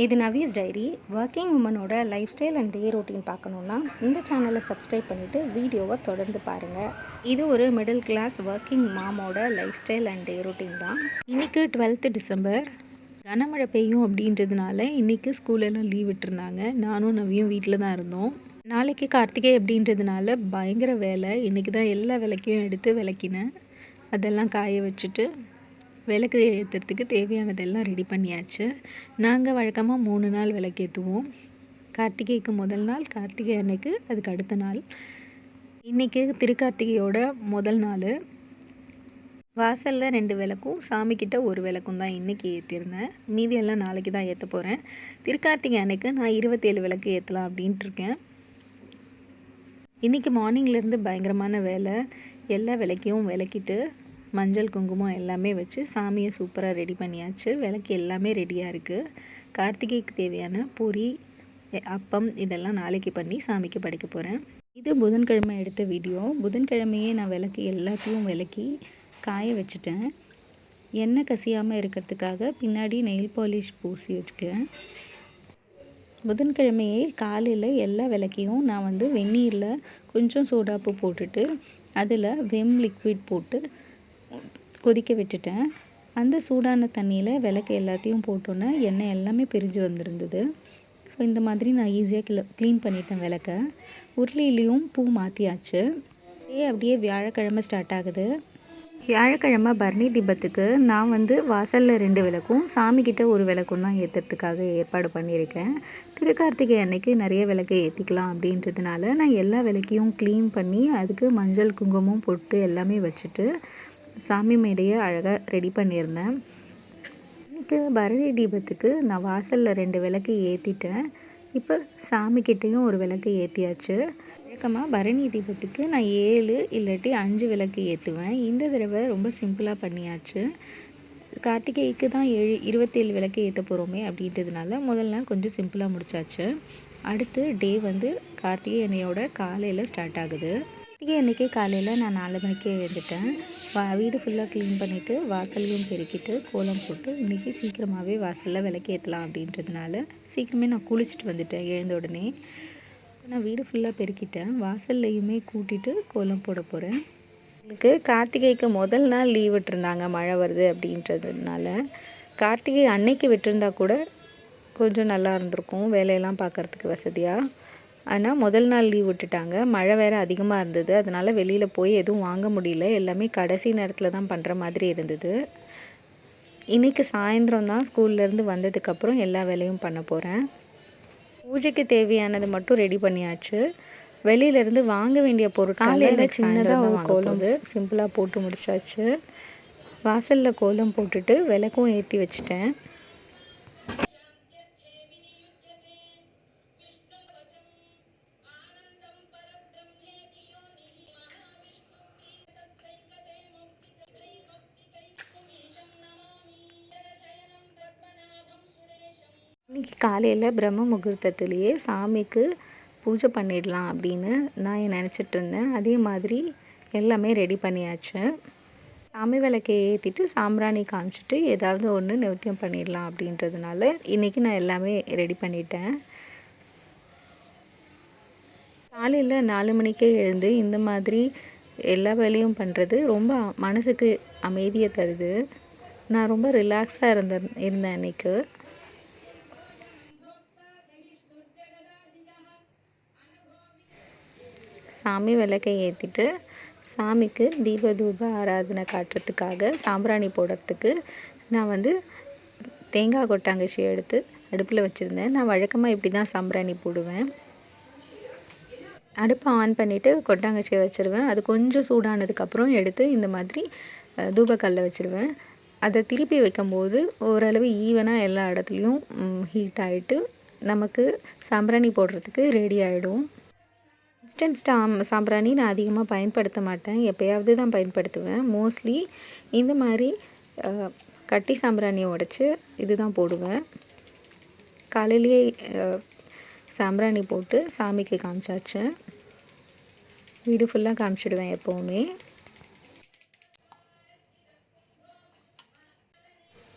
இது Nawaz diary. Working உமனோட life style and day routine பார்க்கணுன்னா இந்த சேனலை சப்ஸ்கிரைப் பண்ணிவிட்டு வீடியோவை தொடர்ந்து பாருங்கள் இது ஒரு மிடில் கிளாஸ் ஒர்க்கிங் மாமோட life style and day routine தான். இன்றைக்கு டுவெல்த்து டிசம்பர். கனமழை பெய்யும் அப்படின்றதுனால இன்றைக்கி ஸ்கூலெல்லாம் லீவ் விட்டுருந்தாங்க. நானும் நவியும் வீட்டில் தான் இருந்தோம். நாளைக்கு கார்த்திகை அப்படின்றதுனால பயங்கர வேலை. இன்றைக்கி தான் எல்லா விளக்கையும் எடுத்து விளக்கினேன். அதெல்லாம் காய வச்சுட்டு விளக்கு ஏற்றுறதுக்கு தேவையானதெல்லாம் ரெடி பண்ணியாச்சு. நாங்கள் வழக்கமாக மூணு நாள் விளக்கேற்றுவோம் கார்த்திகைக்கு முதல் நாள் கார்த்திகை அன்னைக்கு அதுக்கு அடுத்த நாள். இன்றைக்கி திருக்கார்த்திகையோட முதல் நாள். வாசலில் ரெண்டு விளக்கும் சாமிக்கிட்ட ஒரு விளக்கும் தான் இன்றைக்கி ஏற்றிருந்தேன் மீதி எல்லாம் நாளைக்கு தான் ஏற்ற போகிறேன் திருக்கார்த்திகை அன்னைக்கு நான் இருபத்தேழு விளக்கு ஏற்றலாம் அப்படின்ட்டு இருக்கேன். இன்றைக்கி மார்னிங்லேருந்து பயங்கரமான வேலை. எல்லா விளக்கையும் விளக்கிட்டு மஞ்சள் குங்குமம் எல்லாமே வச்சு சாமியை சூப்பராக ரெடி பண்ணியாச்சு. விளக்கு எல்லாமே ரெடியாக இருக்குது கார்த்திகைக்கு தேவையான பூரி அப்பம் இதெல்லாம் நாளைக்கு பண்ணி சாமிக்கு படைக்க போகிறேன் இது புதன்கிழமை எடுத்த வீடியோ புதன்கிழமையே நான் விளக்கு எல்லாத்தையும் விளக்கி காய வச்சுட்டேன். எண்ணெய் கசியாமல் இருக்கிறதுக்காக பின்னாடி நெயில் பாலிஷ் பூசி வச்சுக்கிறேன் புதன்கிழமையே காலையில் எல்லா விளக்கையும் நான் வந்து வெந்நீரில் கொஞ்சம் சோடாப்பு போட்டுட்டு அதில் வெம் லிக்விட் போட்டு கொதிக்க விட்டுட்டேன். அந்த சூடான தண்ணியில் விளக்கு எல்லாத்தையும் போட்டோன்னே எண்ணெய் எல்லாமே பிரிஞ்சு வந்திருந்தது. ஸோ இந்த மாதிரி நான் ஈஸியாக கிள க்ளீன் பண்ணிட்டேன் விளக்க. உருளிலையும் பூ மாற்றியாச்சு ஏ அப்படியே வியாழக்கிழமை ஸ்டார்ட் ஆகுது. வியாழக்கிழமை பரணி தீபத்துக்கு நான் வந்து வாசலில் ரெண்டு விளக்கும் சாமிக்கிட்ட ஒரு விளக்கும் தான் ஏற்றுறதுக்காக ஏற்பாடு பண்ணியிருக்கேன். திருக்கார்த்திகை அன்னைக்கு நிறைய விளக்கை ஏற்றிக்கலாம் அப்படின்றதுனால நான் எல்லா விளக்கையும் க்ளீன் பண்ணி அதுக்கு மஞ்சள் குங்குமம் பொட்டு எல்லாமே வச்சுட்டு சாமி மேடையை அழகாக ரெடி பண்ணியிருந்தேன். இன்னைக்கு பரணி தீபத்துக்கு நான் வாசலில் ரெண்டு விளக்கு ஏற்றிட்டேன் இப்போ சாமிக்கிட்டேயும் ஒரு விளக்கு ஏற்றியாச்சு வழக்கமாக பரணி தீபத்துக்கு நான் ஏழு இல்லாட்டி அஞ்சு விளக்கு ஏற்றுவேன் இந்த தடவை ரொம்ப சிம்பிளாக பண்ணியாச்சு. கார்த்திகைக்கு தான் ஏழு இருபத்தேழு விளக்கு ஏற்ற போகிறோமே அப்படின்றதுனால முதல் நாள் கொஞ்சம் சிம்பிளாக முடிச்சாச்சு. அடுத்து டே வந்து கார்த்திகை எண்ணெயோட காலையில் ஸ்டார்ட் ஆகுது. கார்த்திகை அன்றைக்கி காலையில் நான் நாலு மணிக்கு எழுந்துட்டேன். வா வீடு ஃபுல்லாக க்ளீன் பண்ணிவிட்டு வாசலையும் பெருக்கிட்டு கோலம் போட்டு இன்றைக்கி சீக்கிரமாகவே வாசலில் விளக்கேற்றலாம் அப்படின்றதுனால சீக்கிரமே நான் குளிச்சுட்டு வந்துட்டேன் எழுந்த உடனே. நான் வீடு ஃபுல்லாக பெருக்கிட்டேன். வாசல்லையுமே கூட்டிட்டு கோலம் போட போகிறேன் எனக்கு கார்த்திகைக்கு முதல் நாள் லீவ் விட்டுருந்தாங்க மழை வருது அப்படின்றதுனால. கார்த்திகை அன்னைக்கு விட்டுருந்தா கூட கொஞ்சம் நல்லா இருந்திருக்கும் வேலையெல்லாம் பார்க்கறதுக்கு வசதியாக ஆனால் முதல் நாள் லீவ் விட்டுட்டாங்க. மழை வேறு அதிகமாக இருந்தது. அதனால் வெளியில் போய் எதுவும் வாங்க முடியல. எல்லாமே கடைசி நேரத்தில் தான் பண்ணுற மாதிரி இருந்தது. இன்றைக்கி சாயந்தரம் தான் ஸ்கூல்லேருந்து வந்ததுக்கப்புறம் எல்லா வேலையும் பண்ண போகிறேன் பூஜைக்கு தேவையானது மட்டும் ரெடி பண்ணியாச்சு. வெளியிலேருந்து வாங்க வேண்டிய பொருட்கள் சின்னதாக ஒரு கோலம் சிம்பிளாக போட்டு முடிச்சாச்சு. வாசலில் கோலம் போட்டுட்டு விளக்கும் ஏற்றி வச்சிட்டேன். இன்னைக்கு காலையில் பிரம்ம முகூர்த்தத்துலேயே சாமிக்கு பூஜை பண்ணிடலாம் அப்படின்னு நான் நினச்சிட்டு இருந்தேன். அதே மாதிரி எல்லாமே ரெடி பண்ணியாச்சு. சாமி விளக்கை ஏற்றிட்டு சாம்பிராணி காமிச்சிட்டு ஏதாவது ஒன்று நிவர்த்தியம் பண்ணிடலாம் அப்படின்றதுனால இன்றைக்கி நான் எல்லாமே ரெடி பண்ணிட்டேன். காலையில் நாலு மணிக்கே எழுந்து இந்த மாதிரி எல்லா வேலையும் பண்ணுறது ரொம்ப மனசுக்கு அமைதியை தருது. நான் ரொம்ப ரிலாக்ஸாக இருந்த இருந்தேன் அன்றைக்கு சாமி விளக்கை ஏற்றிட்டு சாமிக்கு தீப தூப ஆராதனை காட்டுறதுக்காக சாம்பிராணி போடுறதுக்கு நான் வந்து தேங்காய் கொட்டாங்கச்சி எடுத்து அடுப்பில் வச்சுருந்தேன். நான் வழக்கமாக இப்படி தான் சாம்பிராணி போடுவேன். அடுப்பை ஆன் பண்ணிவிட்டு கொட்டாங்கச்சியை வச்சுருவேன். அது கொஞ்சம் சூடானதுக்கப்புறம் எடுத்து இந்த மாதிரி தூபக்கல்ல வச்சுருவேன். அதை திருப்பி வைக்கும்போது ஓரளவு ஈவனாக எல்லா இடத்துலையும் ஹீட் ஆகிட்டு நமக்கு சாம்பிராணி போடுறதுக்கு ரெடி ஆகிடும் இன்ஸ்டன்ட் ஸ்டாம் சாம்பிராணி நான் அதிகமாக பயன்படுத்த மாட்டேன். எப்போயாவது தான் பயன்படுத்துவேன். மோஸ்ட்லி இந்த மாதிரி கட்டி சாம்பிராணியை உடச்சி இதுதான் போடுவேன். காலையிலேயே சாம்பிராணி போட்டு சாமிக்கு காமிச்சாச்சு. வீடு ஃபுல்லாக காமிச்சிடுவேன் எப்போவுமே.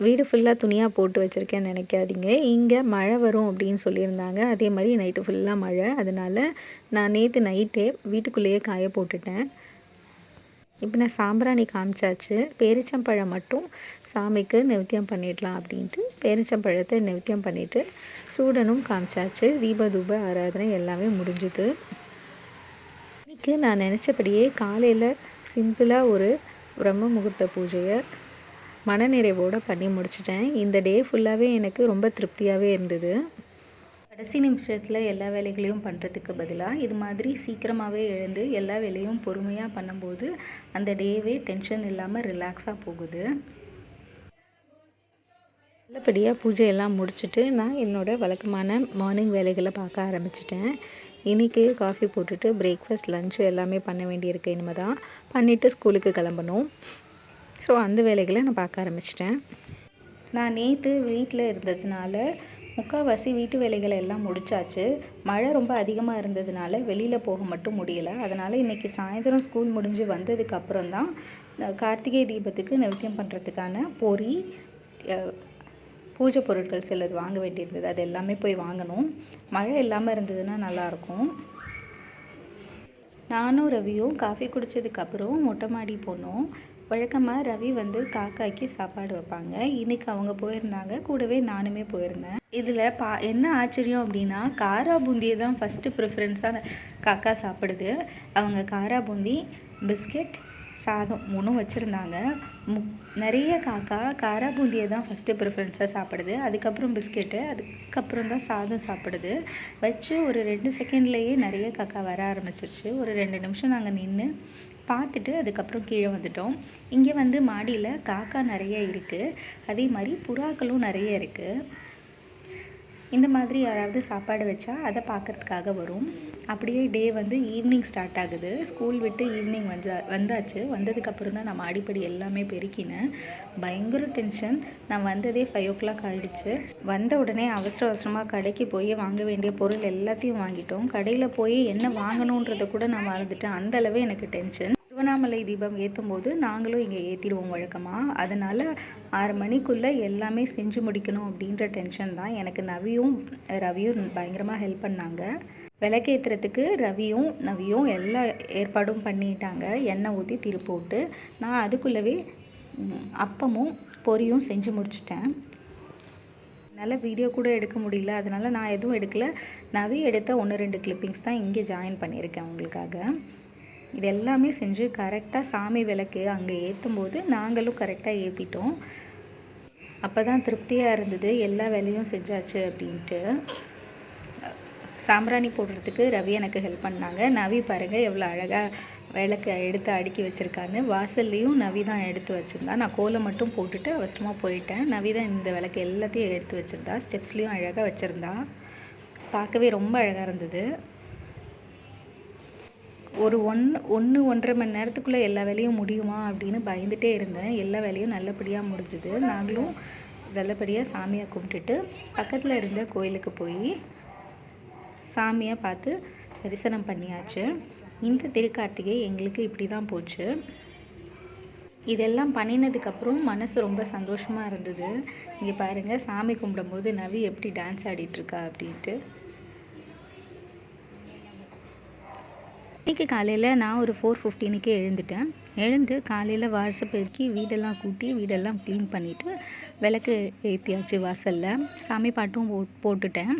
வீடு ஃபுல்லாக துணியாக போட்டு வச்சுருக்கேன்னு நினைக்காதீங்க. இங்கே மழை வரும் அப்படின்னு சொல்லியிருந்தாங்க. அதே மாதிரி நைட்டு ஃபுல்லாக மழை. அதனால் நான் நேற்று நைட்டே வீட்டுக்குள்ளேயே காய போட்டுட்டேன். இப்போ நான் சாம்பிராணி காமிச்சாச்சு. பேரிச்சம்பழம் மட்டும் சாமிக்கு நிவத்தியம் பண்ணிடலாம் அப்படின்ட்டு பேரிச்சம்பழத்தை நிவத்தியம் பண்ணிவிட்டு சூடனும் காமிச்சாச்சு. தீப தூப ஆராதனை எல்லாமே முடிஞ்சுது. இன்றைக்கி நான் நினச்சபடியே காலையில் சிம்பிளாக ஒரு பிரம்ம முகூர்த்த பூஜையை மனநிறைவோடு பண்ணி முடிச்சிட்டேன். இந்த டே ஃபுல்லாகவே எனக்கு ரொம்ப திருப்தியாகவே இருந்தது. கடைசி நிமிஷத்தில் எல்லா வேலைகளையும் பண்ணுறதுக்கு பதிலாக இது மாதிரி சீக்கிரமாகவே எழுந்து எல்லா வேலையும் பொறுமையாக பண்ணும்போது அந்த டேவே டென்ஷன் இல்லாமல் ரிலாக்ஸாக போகுது. நல்லபடியாக பூஜையெல்லாம் முடிச்சுட்டு நான் என்னோடய வழக்கமான மார்னிங் வேலைகளை பார்க்க ஆரம்பிச்சிட்டேன். இன்றைக்கி காஃபி போட்டுட்டு பிரேக்ஃபாஸ்ட் லஞ்சு எல்லாமே பண்ண வேண்டியிருக்கு. இனிமேல் தான் பண்ணிவிட்டு ஸ்கூலுக்கு கிளம்பணும். ஸோ அந்த வேலைகளை நான் பார்க்க ஆரம்பிச்சிட்டேன். நான் நேற்று வீட்டில் இருந்ததுனால முக்கால்வாசி வீட்டு வேலைகளை எல்லாம் முடிச்சாச்சு. மழை ரொம்ப அதிகமாக இருந்ததுனால வெளியில் போக மட்டும் முடியலை. அதனால் இன்றைக்கி சாயந்தரம் ஸ்கூல் முடிஞ்சு வந்ததுக்கப்புறம் தான் கார்த்திகை தீபத்துக்கு நிவத்தியம் பண்ணுறதுக்கான பொறி பூஜை பொருட்கள் சிலது வாங்க வேண்டியிருந்தது. அது எல்லாமே போய் வாங்கணும். மழை இல்லாமல் இருந்ததுன்னா நல்லாயிருக்கும் நானும் ரவியும் காஃபி குடித்ததுக்கப்புறம் மொட்டை மாடி போனோம். வழக்கமாக ரவி வந்து காக்காய்க்கு சாப்பாடு வைப்பாங்க. இன்றைக்கி அவங்க போயிருந்தாங்க. கூடவே நானுமே போயிருந்தேன். இதில் பா என்ன ஆச்சரியம் அப்படின்னா காரா பூந்தியை தான் ஃபஸ்ட்டு ப்ரிஃபரன்ஸாக காக்கா சாப்பிடுது. அவங்க காரா பூந்தி பிஸ்கெட் சாதம் மூணும் வச்சுருந்தாங்க. மு நிறைய காக்கா காரா பூந்தியை தான் ஃபஸ்ட்டு ப்ரிஃபரன்ஸாக சாப்பிடுது. அதுக்கப்புறம் பிஸ்கெட்டு அதுக்கப்புறம் தான் சாதம் சாப்பிடுது. வச்சு ஒரு ரெண்டு செகண்ட்லேயே நிறைய காக்கா வர ஆரம்பிச்சிருச்சு. ஒரு ரெண்டு நிமிஷம் நாங்கள் நின்று பார்த்துட்டு அதுக்கப்புறம் கீழே வந்துட்டோம். இங்கே வந்து மாடியில் காக்கா நிறைய இருக்குது அதே மாதிரி புறாக்களும் நிறைய இருக்குது இந்த மாதிரி யாராவது சாப்பாடு வச்சா அதை பார்க்குறதுக்காக வரும். அப்படியே டே வந்து ஈவினிங் ஸ்டார்ட் ஆகுது. ஸ்கூல் விட்டு ஈவினிங் வந்தா வந்தாச்சு. வந்ததுக்கப்புறம் தான் நான் மாடிப்படி எல்லாமே பெருக்கினேன் பயங்கர டென்ஷன் நான் வந்ததே ஃபைவ் ஓ கிளாக் ஆகிடுச்சு வந்த உடனே அவசர அவசரமாக கடைக்கு போய் வாங்க வேண்டிய பொருள் எல்லாத்தையும் வாங்கிட்டோம். கடையில் போய் என்ன வாங்கணுன்றதை கூட நான் மறந்துட்டேன். அந்தளவு எனக்கு டென்ஷன் திருவண்ணாமலை தீபம் ஏற்றும் போது நாங்களும் இங்கே ஏற்றிடுவோம் வழக்கமாக அதனால் ஆறு மணிக்குள்ளே எல்லாமே செஞ்சு முடிக்கணும் அப்படின்ற டென்ஷன் தான். எனக்கு நவியும் ரவியும் பயங்கரமாக ஹெல்ப் பண்ணாங்க. விளக்கேற்றுறதுக்கு ரவியும் நவியும் எல்லா ஏற்பாடும் பண்ணிட்டாங்க. எண்ணெய் ஊற்றி திரு போட்டு நான் அதுக்குள்ளவே அப்பமும் பொரியும் செஞ்சு முடிச்சிட்டேன். என்னால் வீடியோ கூட எடுக்க முடியல. அதனால் நான் எதுவும் எடுக்கல. நவி எடுத்த ஒன்று ரெண்டு கிளிப்பிங்ஸ் தான் இங்கே ஜாயின் பண்ணியிருக்கேன் உங்களுக்காக. இது எல்லாமே செஞ்சு கரெக்டாக சாமி விளக்கு அங்கே ஏற்றும் போது நாங்களும் கரெக்டாக ஏற்றிட்டோம் அப்போ தான் திருப்தியாக இருந்தது. எல்லா வேலையும் செஞ்சாச்சு அப்படின்ட்டு. சாம்பிராணி போடுறதுக்கு ரவி எனக்கு ஹெல்ப் பண்ணாங்க. நவி பாருங்கள் எவ்வளோ அழகாக விளக்கு எடுத்து அடுக்கி வச்சுருக்காங்க. வாசல்லையும் நவி தான் எடுத்து வச்சுருந்தா. நான் கோலம் மட்டும் போட்டுட்டு அவசரமாக போயிட்டேன். நவி தான் இந்த விளக்கு எல்லாத்தையும் எடுத்து வச்சுருந்தா. ஸ்டெப்ஸ்லேயும் அழகாக வச்சுருந்தா. பார்க்கவே ரொம்ப அழகாக இருந்தது. ஒரு ஒன் ஒன்று ஒன்றரை மணி நேரத்துக்குள்ளே எல்லா வேலையும் முடியுமா அப்படின்னு பயந்துகிட்டே இருந்தேன். எல்லா வேலையும் நல்லபடியாக முடிஞ்சுது. நாங்களும் நல்லபடியாக சாமியை கும்பிட்டுட்டு பக்கத்தில் இருந்த கோயிலுக்கு போய் சாமியை பார்த்து தரிசனம் பண்ணியாச்சு. இந்த திருக்கார்த்திகை எங்களுக்கு இப்படி தான் போச்சு. இதெல்லாம் பண்ணினதுக்கப்புறம் மனசு ரொம்ப சந்தோஷமாக இருந்தது. இங்கே பாருங்கள் சாமி கும்பிடும்போது நவி எப்படி டான்ஸ் ஆடிட்டுருக்கா அப்படின்ட்டு. இன்றைக்கி காலையில் நான் ஒரு ஃபோர் ஃபிஃப்டீனுக்கே எழுந்துட்டேன். எழுந்து காலையில் வாசல் பெருக்கி வீடெல்லாம் கூட்டி வீடெல்லாம் க்ளீன் பண்ணிவிட்டு விளக்கு ஏற்றியாச்சு வாசலில். சாமி பாட்டும் போ போட்டுட்டேன்.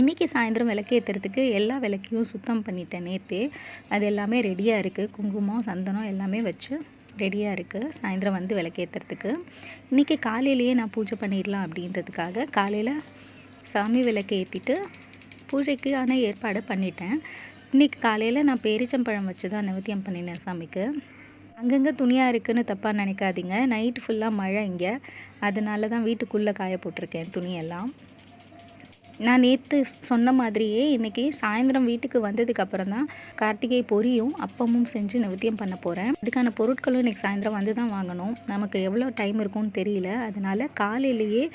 இன்றைக்கி சாயந்தரம் விளக்கு ஏற்றுறதுக்கு எல்லா விளக்கையும் சுத்தம் பண்ணிட்டேன் நேற்று அது எல்லாமே ரெடியாக இருக்குது குங்குமம் சந்தனம் எல்லாமே வச்சு ரெடியாக இருக்குது சாயந்தரம் வந்து விளக்கேற்றுறதுக்கு இன்றைக்கி காலையிலேயே நான் பூஜை பண்ணிடலாம் அப்படின்றதுக்காக காலையில் சாமி விளக்கு ஏற்றிட்டு பூஜைக்கான ஏற்பாடு பண்ணிட்டேன். இன்றைக்கி காலையில் நான் பேரிச்சம்பழம் வச்சு தான் நிவத்தியம் பண்ணினேன் சாமிக்கு. அங்கங்கே துணியாக இருக்குதுன்னு தப்பாக நினைக்காதீங்க. நைட்டு ஃபுல்லாக மழை இங்கே. அதனால தான் வீட்டுக்குள்ளே காய போட்டிருக்கேன் துணியெல்லாம். நான் நேற்று சொன்ன மாதிரியே இன்றைக்கி சாயந்தரம் வீட்டுக்கு வந்ததுக்கப்புறம் தான் கார்த்திகை பொரியும் அப்பமும் செஞ்சு நிவத்தியம் பண்ண போகிறேன் அதுக்கான பொருட்களும் இன்றைக்கி சாயந்தரம் வந்து தான் வாங்கணும். நமக்கு எவ்வளோ டைம் இருக்கும்னு தெரியல. அதனால் காலையிலேயே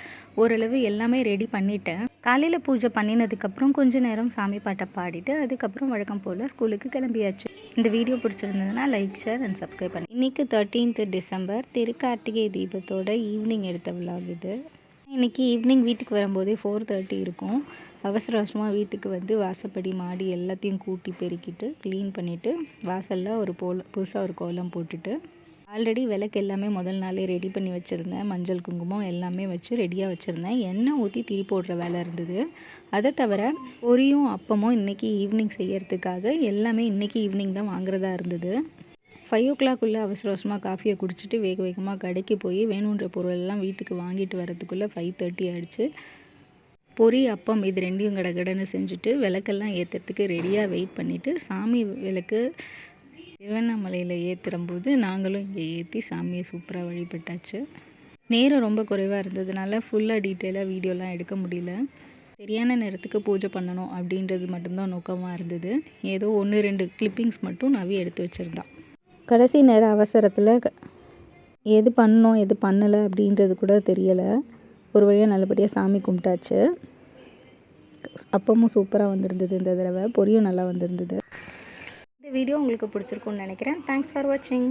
ஓரளவு எல்லாமே ரெடி பண்ணிட்டேன். காலையில் பூஜை பண்ணினதுக்கப்புறம் கொஞ்ச நேரம் சாமி பாட்டை பாடிட்டு அதுக்கப்புறம் வழக்கம் போல் ஸ்கூலுக்கு கிளம்பியாச்சு. இந்த வீடியோ பிடிச்சிருந்ததுன்னா லைக் ஷேர் அண்ட் சப்ஸ்கிரைப் பண்ணி இன்றைக்கி தேர்ட்டீன்த் டிசம்பர் திருக்கார்த்திகை தீபத்தோட ஈவினிங் எடுத்த விழாக் இது. இன்றைக்கி ஈவினிங் வீட்டுக்கு வரும்போதே ஃபோர் தேர்ட்டி இருக்கும். அவசர அவசரமாக வீட்டுக்கு வந்து வாசப்படி மாடி எல்லாத்தையும் கூட்டி பெருக்கிட்டு க்ளீன் பண்ணிவிட்டு வாசலில் ஒரு போல புதுசாக ஒரு கோலம் போட்டுட்டு ஆல்ரெடி விளக்கு எல்லாமே முதல் நாளே ரெடி பண்ணி வச்சுருந்தேன். மஞ்சள் குங்குமம் எல்லாமே வச்சு ரெடியாக வச்சுருந்தேன். எண்ணெய் ஊற்றி தீ போடுற வேலை இருந்தது. அதை தவிர பொரியும் அப்பமும் இன்றைக்கி ஈவினிங் செய்யறதுக்காக எல்லாமே இன்றைக்கி ஈவினிங் தான் வாங்குறதா இருந்தது. ஃபைவ் ஓ கிளாக்குள்ளே அவசர அவசரமாக காஃபியை குடிச்சிட்டு வேக வேகமாக கடைக்கு போய் வேணுன்ற பொருள் எல்லாம் வீட்டுக்கு வாங்கிட்டு வரதுக்குள்ளே ஃபைவ் தேர்ட்டி ஆகிடுச்சு பொரி அப்பம் இது ரெண்டையும் கடகடன்னு செஞ்சுட்டு விளக்கெல்லாம் ஏற்றுறதுக்கு ரெடியாக வெயிட் பண்ணிவிட்டு சாமி விளக்கு திருவண்ணாமலையில் ஏற்றுறம்போது நாங்களும் இங்கே ஏற்றி சாமியை சூப்பராக வழிபட்டாச்சு. நேரம் ரொம்ப குறைவாக இருந்ததுனால ஃபுல்லாக டீட்டெயிலாக வீடியோலாம் எடுக்க முடியல. சரியான நேரத்துக்கு பூஜை பண்ணணும் அப்படின்றது மட்டும்தான் நோக்கமாக இருந்தது. ஏதோ ஒன்று ரெண்டு கிளிப்பிங்ஸ் மட்டும் நவி எடுத்து வச்சுருந்தான் கடைசி நேர அவசரத்தில் எது பண்ணோம் எது பண்ணலை அப்படின்றது கூட தெரியலை. ஒரு வழியாக நல்லபடியாக சாமி கும்பிட்டாச்சு. அப்பமும் சூப்பராக வந்திருந்தது இந்த தடவை. பொரியும் நல்லா வந்திருந்தது. வீடியோ உங்களுக்கு பிடிச்சிருக்கும்னு நினைக்கிறேன். தேங்க்ஸ் ஃபார் வாட்சிங்